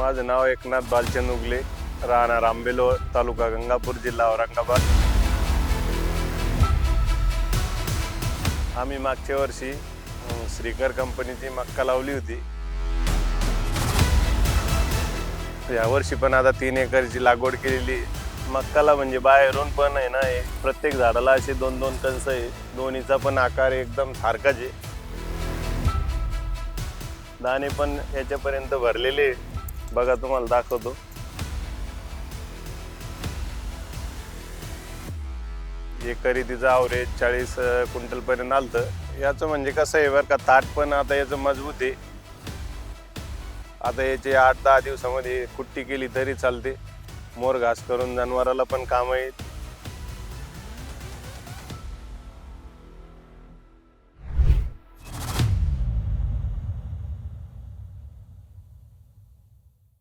माझं नाव एकनाथ बालचंद उगले. राहणार आंबेलो तालुका गंगापूर जिल्हा औरंगाबाद. आम्ही मागच्या वर्षी श्रीकर कंपनीची मक्का लावली होती. यावर्षी पण आता तीन एकरची लागवड केलेली. मक्काला म्हणजे बाहेरून पण आहे ना प्रत्येक झाडाला असे दोन दोन कंस आहे. दोन्हीचा पण आकार एकदम सारखाच आहे. दाणे पण याच्यापर्यंत भरलेले आहे. बघा तुम्हाला दाखवतो. एकरी तिचं आवरेज चाळीस क्विंटल पर्यंत आलतं. याचं म्हणजे कसं आहे बरं का ताट पण आता याचं मजबूत आहे. आता याचे आठ दहा दिवसामध्ये कुट्टी केली तरी चालते. मोर घास करून जनावराला पण काम येईल